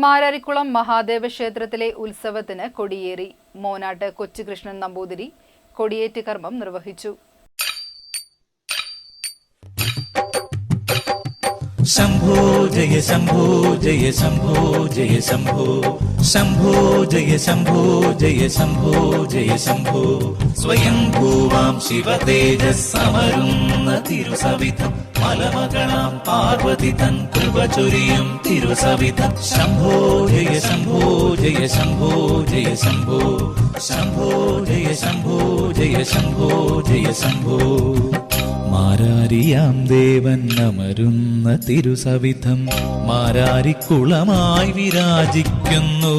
മാരാരിക്കുളം മഹാദേവ ക്ഷേത്രത്തിലെ ഉത്സവത്തിന് കൊടിയേറി. മോനാട്ട് കൊച്ചുകൃഷ്ണൻ നമ്പൂതിരി കൊടിയേറ്റ് കർമ്മം നിർവഹിച്ചു. ശംഭോ ജയ ശംഭോ ജയ ശംഭോ ജയ ശംഭോ. ശംഭോ ജയ ശംഭോ ജയ ശംഭോ ജയ ശംഭോ. സ്വയം ഭൂവാം ശിവതേജസ്സമരുന്ന തിരുസവിധം. മലമകളാം പാർവതി തൻ കൃപ ചൊരിയും തിരുസവിധം. ശംഭോ ജയ ശംഭോ ജയ ശംഭോ ജയ ശംഭോ. ശംഭോ ജയ ശംഭോ ജയ ശംഭോ ജയ ശംഭോ. മാരാരിയാം ദേവൻ അമരുന്ന തിരുസവിധം. മാരാരിക്കുളമായി വിരാജിക്കുന്നു.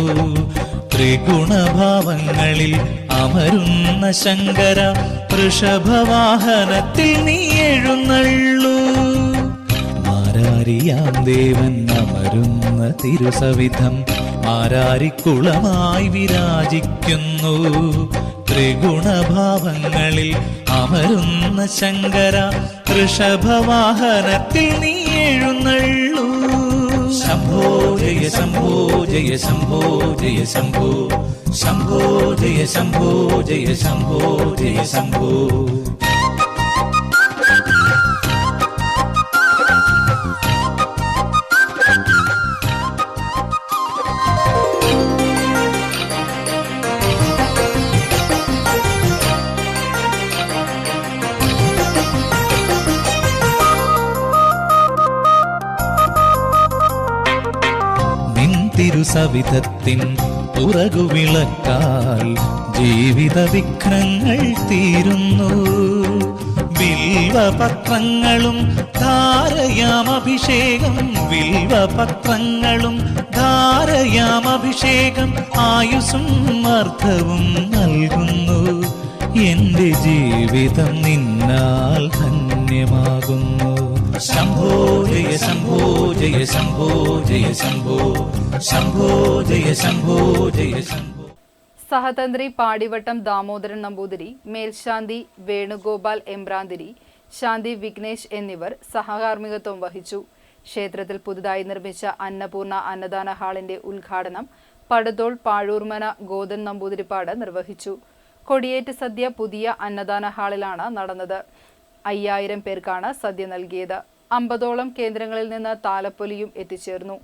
ത്രിഗുണഭാവങ്ങളിൽ അമരുന്ന ശങ്കര വൃഷഭവാഹനത്തിൽ നീ എഴുന്നള്ളൂ. മാരാരിയാം ദേവൻ അമരുന്ന തിരുസവിധം. മാരാരിക്കുളമായി വിരാജിക്കുന്നു. ത്രിഗുണഭാവങ്ങളിൽ അമരുന്ന ശങ്കര ഋഷഭവാഹനത്തിൽ നീ എഴുന്നള്ളൂ. ശംഭോ ജയ ശംഭോ ജയ ശംഭോ ജയ ശംഭോ. ശംഭോ ജയ ശംഭോ ജയ ശംഭോ ജയ ശംഭോ. തിരുസവിധത്തിൻ പുറകുവിളക്കാൽ ജീവിത വിഘ്നങ്ങൾ തീരുന്നു. വിൽവപത്രങ്ങളും ധാരയാം അഭിഷേകം വിൽവപത്രങ്ങളും ധാരയാം അഭിഷേകം ആയുസും അർത്ഥവും നൽകുന്നു. എന്റെ ജീവിതം നിന്നാൽ ധന്യമാകുന്നു ശംഭോ ജയ ശംഭോ ജയ ശംഭോ ജയ ശംഭോ ശംഭോ ജയ ശംഭോ ജയ ശംഭോ. സഹതന്ത്രി പാടിവട്ടം ദാമോദരൻ നമ്പൂതിരി മേൽശാന്തി വേണുഗോപാൽ എംബ്രാന്തിരി ശാന്തി വിഘ്നേഷ് എന്നിവർ സഹകാർമ്മികത്വം വഹിച്ചു. ക്ഷേത്രത്തിൽ പുതുതായി നിർമ്മിച്ച അന്നപൂർണ അന്നദാന ഹാളിന്റെ ഉദ്ഘാടനം പടുതോൾ പാഴൂർമന ഗോതൻ നമ്പൂതിരിപ്പാട് നിർവഹിച്ചു. കൊടിയേറ്റ് സദ്യ പുതിയ അന്നദാന ഹാളിലാണ് നടന്നത്. അയ്യായിരം പേർക്കാണ് സദ്യ നൽകിയത്. അമ്പതോളം കേന്ദ്രങ്ങളിൽ നിന്ന് താലപ്പൊലിയും എത്തിച്ചേർന്നു.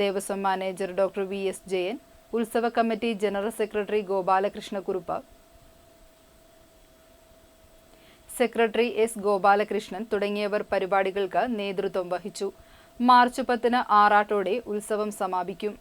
Devaswom manager doctor V S Jayan ഉത്സവ committee general secretary Gopalakrishnakurup secretary S Gopalakrishnan തുടങ്ങിയവർ പരിപാടികൾക്ക് നേതൃത്വം വഹിച്ചു. മാർച്ച് പത്തിന് ആറാട്ടോടെ ഉത്സവം സമാപിക്കും.